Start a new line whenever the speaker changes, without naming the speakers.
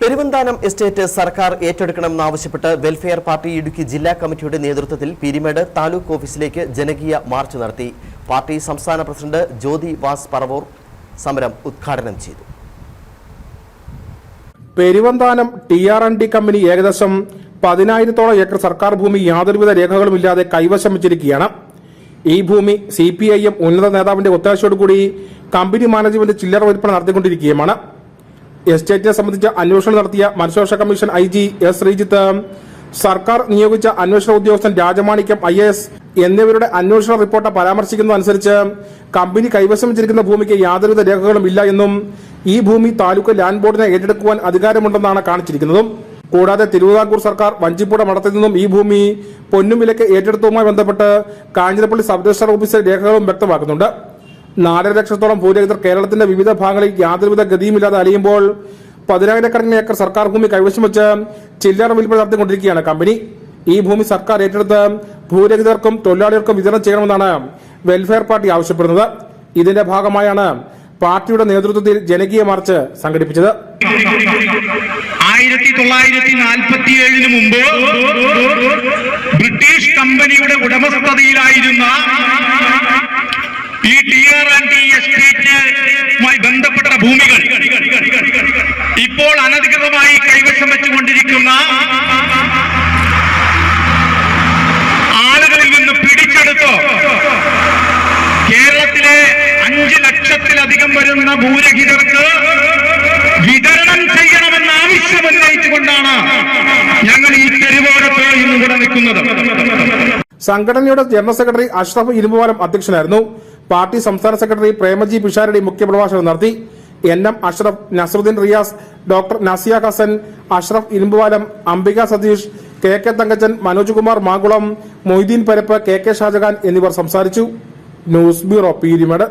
Peruvanthanam estate സർക്കാർ ഏറ്റെടുക്കണമെന്നാവശ്യപ്പെട്ട് welfare party Idukki ജില്ലാ കമ്മിറ്റിയുടെ നേതൃത്വത്തിൽ പീരിമേട് താലൂക്ക് ഓഫീസിലേക്ക് ജനകീയ മാർച്ച് നടത്തി. പാർട്ടി സംസ്ഥാന പ്രസിഡന്റ് ജ്യോതി വാസ് പറവൂർ സമരം ഉദ്ഘാടനം ചെയ്തു.
Peruvanthanam T R N D company ഏകദേശം പതിനായിരത്തോളം ഏക്കർ സർക്കാർ ഭൂമി യാതൊരുവിധ രേഖകളുമില്ലാതെ കൈവശം വെച്ചിരിക്കുകയാണ്. ഈ ഭൂമി സി പി ഐ എം ഉന്നത നേതാവിന്റെ ഒത്താശയോടുകൂടി കമ്പനി മാനേജ്മെന്റ് ചില്ലറ വിൽപ്പന നടത്തിക്കൊണ്ടിരിക്കുകയുമാണ്. എസ്റ്റേറ്റിനെ സംബന്ധിച്ച് അന്വേഷണം നടത്തിയ മനുഷ്യാവകാശ commission I G S Sreejith സർക്കാർ നിയോഗിച്ച അന്വേഷണ ഉദ്യോഗസ്ഥൻ രാജമാണിക്യം ഐ എസ് എന്നിവരുടെ അന്വേഷണ റിപ്പോർട്ട് പരാമർശിക്കുന്നതനുസരിച്ച് കമ്പനി കൈവശം വെച്ചിരിക്കുന്ന ഭൂമിക്ക് യാതൊരുവിധ രേഖകളും ഇല്ല എന്നും ഈ ഭൂമി താലൂക്ക് ലാൻഡ് ബോർഡിനെ ഏറ്റെടുക്കുവാൻ അധികാരമുണ്ടെന്നാണ് കാണിച്ചിരിക്കുന്നതും. കൂടാതെ തിരുവിതാംകൂർ സർക്കാർ വഞ്ചിപ്പുഴ മഠത്തിൽ നിന്നും ഈ ഭൂമി പൊന്നുമിലയ്ക്ക് ഏറ്റെടുത്തതുമായി ബന്ധപ്പെട്ട് കാഞ്ഞിരപ്പള്ളി സബ് രജിസ്ട്രാർ ഓഫീസിലെ രേഖകളും വ്യക്തമാക്കുന്നുണ്ട്. നാലര ലക്ഷത്തോളം ഭൂരഹിതർ കേരളത്തിന്റെ വിവിധ ഭാഗങ്ങളിൽ യാതൊരുവിധ ഗതിയുമില്ലാതെ അലിയുമ്പോൾ പതിനായിരക്കണക്കിന് ഏക്കർ സർക്കാർ ഭൂമി കൈവശം വെച്ച് ചില്ലറ വിൽപ്പന നടത്തിക്കൊണ്ടിരിക്കുകയാണ് കമ്പനി. ഈ ഭൂമി സർക്കാർ ഏറ്റെടുത്ത് ഭൂരഹിതർക്കും തൊഴിലാളികൾക്കും വിതരണം ചെയ്യണമെന്നാണ് വെൽഫെയർ പാർട്ടി ആവശ്യപ്പെടുന്നത്. ഇതിന്റെ ഭാഗമായാണ് പാർട്ടിയുടെ നേതൃത്വത്തിൽ ജനകീയ മാർച്ച് സംഘടിപ്പിച്ചത്.
ആയിരത്തി തൊള്ളായിരത്തി നാൽപ്പത്തി ഏഴിന് മുമ്പ് ബ്രിട്ടീഷ് കമ്പനിയുടെ ഉടമസ്ഥതയിലായിരുന്ന ഈ ടി ആർ ആൻഡ് ടി എസ്റ്റേറ്റുമായി ബന്ധപ്പെട്ട ഭൂമികൾ. ഇപ്പോൾ അനധികൃതമായി കൈവശം വെച്ചുകൊണ്ടിരിക്കുന്ന ആളുകളിൽ നിന്ന് പിടിച്ചെടുത്ത് കേരളത്തിലെ അഞ്ച് ലക്ഷത്തിലധികം വരുന്ന ഭൂരഹിതർക്ക് വിതരണം ചെയ്യണമെന്ന ആവശ്യം ഉന്നയിച്ചുകൊണ്ടാണ് ഞങ്ങൾ ഈ തെരുവോരത്ത് ഇന്ന് ഇവിടെ നിൽക്കുന്നത്.
സംഘടനയുടെ ജനറൽ സെക്രട്ടറി അഷ്റഫ് ഇരുമ്പുവാരം അധ്യക്ഷനായിരുന്നു. പാർട്ടി സംസ്ഥാന സെക്രട്ടറി പ്രേമജി പിഷാരടി മുഖ്യപ്രഭാഷണം നടത്തി. N M Ashraf Nasaruddin Riyas doctor Nasiya Hassan Ashraf Irumbupalam Ambika Satheesh K K Thankachan Manoj Kumar Mankulam Moideen Parappu K K Shajahan എന്നിവർ സംസാരിച്ചു. News bureau Peermade.